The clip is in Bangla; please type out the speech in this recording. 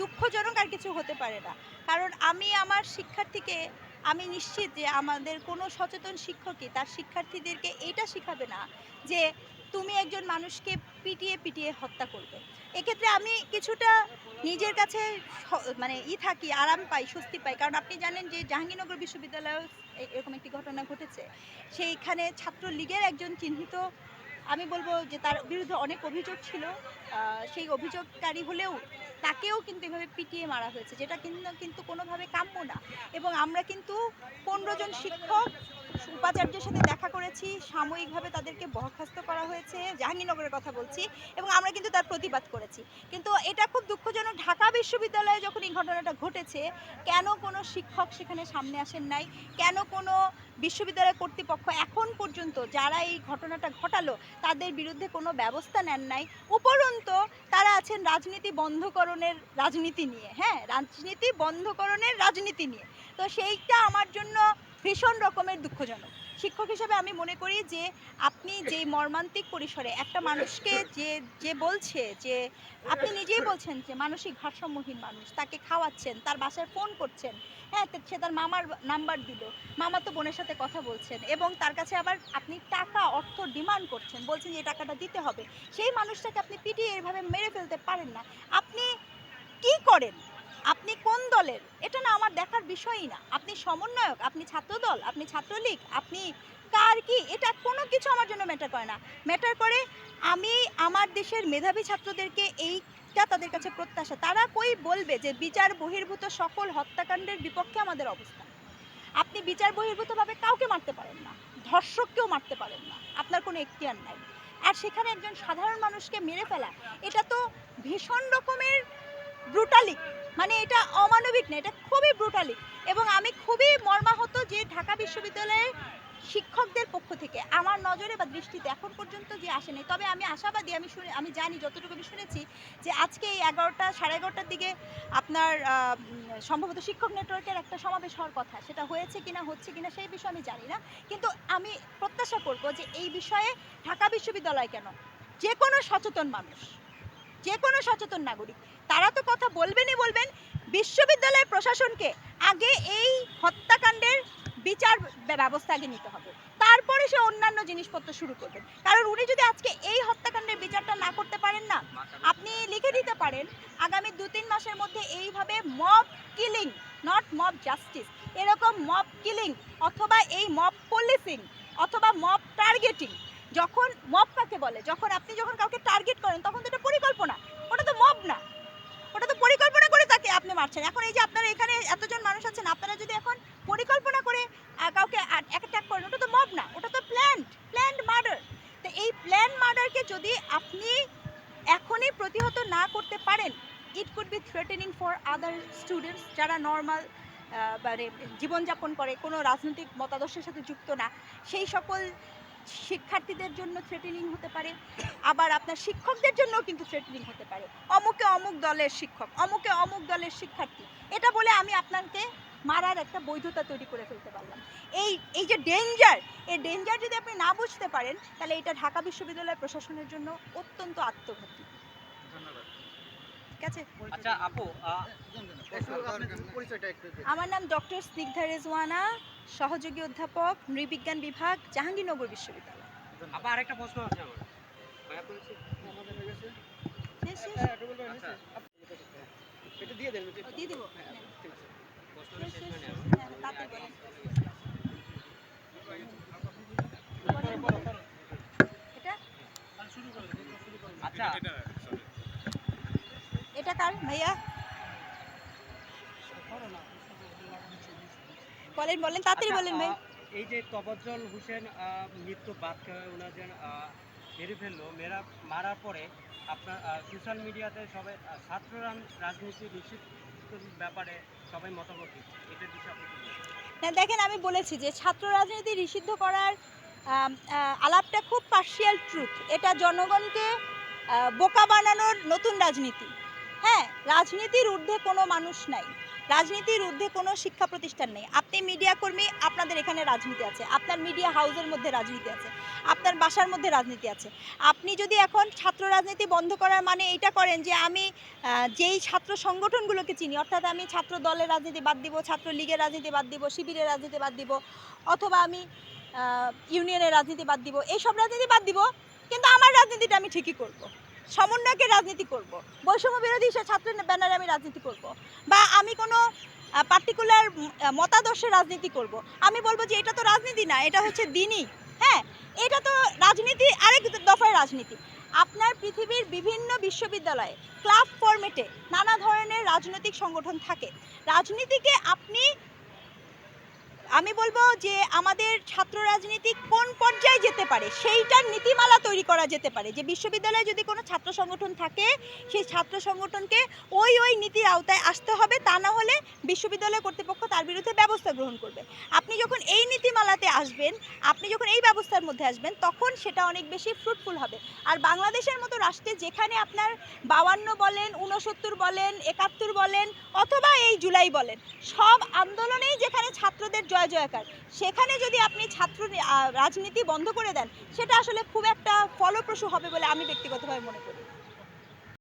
দুঃখজনক আর কিছু হতে পারে না। কারণ আমি আমার শিক্ষার্থীকে, আমি নিশ্চিত যে আমাদের কোনো সচেতন শিক্ষকই তার শিক্ষার্থীদেরকে এটা শেখাবে না যে তুমি একজন মানুষকে পিটিয়ে পিটিয়ে হত্যা করবে। এক্ষেত্রে আমি কিছুটা নিজের কাছে মানে ই থাকি, আরাম পাই, স্বস্তি পাই। কারণ আপনি জানেন যে জাহাঙ্গীরনগর বিশ্ববিদ্যালয়েও এরকম একটি ঘটনা ঘটেছে। সেইখানে ছাত্রলীগের একজন চিহ্নিত আমি বলব যে তার বিরুদ্ধে অনেক অভিযোগ ছিল সেই অভিযোগকারী হলেও তাকেও কিন্তু এভাবে পিটিয়ে মারা হয়েছে, যেটা কিন্তু কিন্তু কোনোভাবে কাম্য না। এবং আমরা কিন্তু পনেরো জন শিক্ষক উপাচার্যের সাথে দেখা করেছি, সাময়িকভাবে তাদেরকে বরখাস্ত করা হয়েছে, জাহাঙ্গীরনগরের কথা বলছি এবং আমরা কিন্তু তার প্রতিবাদ করেছি। কিন্তু এটা খুব দুঃখজনক, ঢাকা বিশ্ববিদ্যালয়ে যখন এই ঘটনাটা ঘটেছে, কেন কোনো শিক্ষক সেখানে সামনে আসেন নাই? কেন কোনো বিশ্ববিদ্যালয় কর্তৃপক্ষ এখন পর্যন্ত যারা এই ঘটনাটা ঘটালো, তাদের বিরুদ্ধে কোনো ব্যবস্থা নেন নাই? উপরন্ত তারা আছেন রাজনীতি বন্ধকরণের রাজনীতি নিয়ে হ্যাঁ? রাজনীতি বন্ধকরণের রাজনীতি নিয়ে। তো সেইটা আমার জন্য ভীষণ রকমের দুঃখজনক। শিক্ষক হিসেবে আমি মনে করি যে, আপনি যে মর্মান্তিক পরিসরে একটা মানুষকে যে যে বলছে যে, আপনি নিজেই বলছেন যে মানসিক ভারসাম্যহীন মানুষ, তাকে খাওয়াচ্ছেন, তার বাসায় ফোন করছেন হ্যাঁ সে তার মামার নাম্বার দিল, মামা তো বোনের সাথে কথা বলছেন এবং তার কাছে আবার আপনি টাকা, অর্থ ডিমান্ড করছেন, বলছেন যে টাকাটা দিতে হবে। সেই মানুষটাকে আপনি পিটিয়ে এভাবে মেরে ফেলতে পারেন না। আপনি কি করেন? আপনি কোন দলের? এটা না আমার দেখার বিষয়ই না। আপনি সমন্বয়ক, আপনি ছাত্রদল, আপনি ছাত্রলীগ, আপনি কার কি? এটা কোনো কিছু আমার জন্য ম্যাটার করে না। ম্যাটার করে আমি, আমার দেশের মেধাবী ছাত্রদেরকে এইটা তাদের কাছে প্রত্যাশা। তারা কই বলবে যে বিচার বহির্ভূত সকল হত্যাকাণ্ডের বিপক্ষে আমাদের অবস্থান আপনি বিচার বহির্ভূতভাবে কাউকে মারতে পারেন না। ধর্ষককেও মারতে পারেন না। আপনার কোনো এখতিয়ার নাই। আর সেখানে একজন সাধারণ মানুষকে মেরে ফেলা, এটা তো ভীষণ রকমের ব্রুটালিক মানে এটা অমানবিক না, এটা খুবই ব্রুটালিক এবং আমি খুবই মর্মাহত যে ঢাকা বিশ্ববিদ্যালয়ের শিক্ষকদের পক্ষ থেকে আমার নজরে বা দৃষ্টিতে এখন পর্যন্ত যে আসেনি তবে আমি আশাবাদী, আমি শুনে, আমি জানি, যতটুকু আমি শুনেছি, যে আজকে এই এগারোটা, সাড়ে এগারোটার দিকে আপনার সম্ভবত শিক্ষক নেটওয়ার্কের একটা সমাবেশ হওয়ার কথা। সেটা হয়েছে কিনা, হচ্ছে কিনা, সেই বিষয়ে আমি জানি না। কিন্তু আমি প্রত্যাশা করব যে এই বিষয়ে ঢাকা বিশ্ববিদ্যালয় কেন? যে কোনো সচেতন মানুষ, যে কোনো সচেতন নাগরিক তারা তো কথা বলবেনই বলবেন বিশ্ববিদ্যালয় প্রশাসনকে আগে এই হত্যাকাণ্ডের বিচার ব্য- ব্যবস্থা আগে নিতে হবে। তারপরে সে অন্যান্য জিনিসপত্র শুরু করবেন। কারণ উনি যদি আজকে এই হত্যাকাণ্ডের বিচারটা না করতে পারেন না, আপনি লিখে দিতে পারেন, আগামী দু তিন মাসের মধ্যে এইভাবে mob killing, not mob justice, এরকম মব কিলিং অথবা এই মব পলিসিং অথবা মব টার্গেটিং, যখন মব কাকে বলে, যখন আপনি যখন কাউকে টার্গেট করেন, তখন তো এটা পরিকল্পনা ওটা তো মব না ওটা তো পরিকল্পনা করে তাকে আপনি মারছেন। এখন এই যে আপনারা এখানে এতজন মানুষ আছেন, আপনারা যদি এখন পরিকল্পনা করে কাউকে অ্যাটাক করেন, ওটা তো মব না, ওটা তো প্ল্যান্ড প্ল্যান্ড মার্ডার তো এই প্ল্যান মার্ডারকে যদি আপনি এখনই প্রতিহত না করতে পারেন it could be threatening for other students যারা নর্মাল মানে জীবনযাপন করে, কোনো রাজনৈতিক মতাদর্শের সাথে যুক্ত না। সেই সকল শিক্ষার্থীদের জন্য থ্রেটেনিং হতে পারে, আবার আপনার শিক্ষকদের জন্যও কিন্তু থ্রেটেনিং হতে পারে। অমুকে অমুক দলের শিক্ষক, অমুকে অমুক দলের শিক্ষার্থী। এটা বলে আমি আপনাকে মারার একটা বৈধতা তৈরি করে ফেলতে পারলাম। এই এই যে ডেঞ্জার এই ডেঞ্জার যদি আপনি না বুঝতে পারেন, তাহলে এটা ঢাকা বিশ্ববিদ্যালয় প্রশাসনের জন্য অত্যন্ত আত্মঘাতী। ঠিক আছে? আচ্ছা আপু। আমার নাম ডক্টর স্নিগ্ধা রেজওয়ানা সহযোগী অধ্যাপক নৃবিজ্ঞান বিভাগ জাহাঙ্গীরনগর বিশ্ববিদ্যালয়। আপু আরেকটা প্রশ্ন আছে আমার। ভাইয়া বলছি। আমাদের হয়ে গেছে? শেষ, শেষ? হ্যাঁ, এটা বলবেন, আচ্ছা। হয়েছে? এটা দিয়ে দেন ও, দিয়ে দিব হ্যাঁ, ঠিক আছে। প্রশ্নটা শেষ, শেষ শেষ, হয়নি শেষ। আমার। হ্যাঁ, তাড়াতাড়ি বলেন। এটা আচ্ছা এটা কার ভাইয়া? বলেন বলেন তাড়াতাড়ি আচ্ছা, বলেন ভাই। এই যে তবজ্জল হোসেন মৃত্যু বাদ করে ওনার যে মেরে ফেলল মেরা মারার পরে আপনার সোশ্যাল মিডিয়াতে সবাই ছাত্র রাজনীতি নিষিদ্ধ ব্যাপারে সবাই মতামত দিচ্ছে। এটার বিষয়ে আপনি? না দেখেন আমি বলেছি যে ছাত্র রাজনীতি নিষিদ্ধ করার আলাপটা খুব পার্শিয়াল ট্রুথ এটা জনগণকে বোকা বানানোর নতুন রাজনীতি। হ্যাঁ রাজনীতির ঊর্ধ্বে কোনো মানুষ নাই। রাজনীতির ঊর্ধ্বে কোনো শিক্ষা প্রতিষ্ঠান নেই। আপনি মিডিয়া কর্মী, আপনাদের এখানে রাজনীতি আছে। আপনার মিডিয়া হাউসের মধ্যে রাজনীতি আছে। আপনার বাসার মধ্যে রাজনীতি আছে। আপনি যদি এখন ছাত্র রাজনীতি বন্ধ করার মানে এইটা করেন যে আমি যেই ছাত্র সংগঠনগুলোকে চিনি, অর্থাৎ আমি ছাত্র দলের রাজনীতি বাদ দিব, ছাত্র লীগের রাজনীতি বাদ দিব, শিবিরের রাজনীতি বাদ দিব, অথবা আমি ইউনিয়নের রাজনীতি বাদ দিব, এইসব রাজনীতি বাদ দিব, কিন্তু আমার রাজনীতিটা আমি ঠিকই করব। সমন্বয়কের রাজনীতি করব। বৈষম্য বিরোধী সে ছাত্র ব্যানারে আমি রাজনীতি করব। বা আমি কোনো পার্টিকুলার মতাদর্শে রাজনীতি করব। আমি বলব যে এটা তো রাজনীতি না, এটা হচ্ছে দিনই। হ্যাঁ এটা তো রাজনীতি, আরেক দফায় রাজনীতি। আপনার পৃথিবীর বিভিন্ন বিশ্ববিদ্যালয়ে ক্লাব ফরম্যাটে নানা ধরনের রাজনৈতিক সংগঠন থাকে। রাজনীতিকে আপনি আমি বলব যে আমাদের ছাত্র রাজনীতি কোন পর্যায়ে যেতে পারে? সেইটার নীতিমালা তৈরি করা যেতে পারে। যে বিশ্ববিদ্যালয়ে যদি কোনো ছাত্র সংগঠন থাকে, সেই ছাত্র সংগঠনকে ওই ওই নীতির আওতায় আসতে হবে। তা না হলে বিশ্ববিদ্যালয় কর্তৃপক্ষ তার বিরুদ্ধে ব্যবস্থা গ্রহণ করবে। আপনি যখন এই নীতিমালাতে আসবেন, আপনি যখন এই ব্যবস্থার মধ্যে আসবেন, তখন সেটা অনেক বেশি ফ্রুটফুল হবে। আর বাংলাদেশের মতো রাষ্ট্রে যেখানে আপনার বাউান্ন বলেন উনসত্তর বলেন, একাত্তর বলেন, অথবা এই জুলাই বলেন, সব আন্দোলনেই যেখানে ছাত্রদের জয় জয়কার, সেখানে যদি আপনি ছাত্র রাজনীতি বন্ধ করে দেন, সেটা আসলে খুব একটা ফলপ্রসূ হবে বলে আমি ব্যক্তিগতভাবে মনে করি।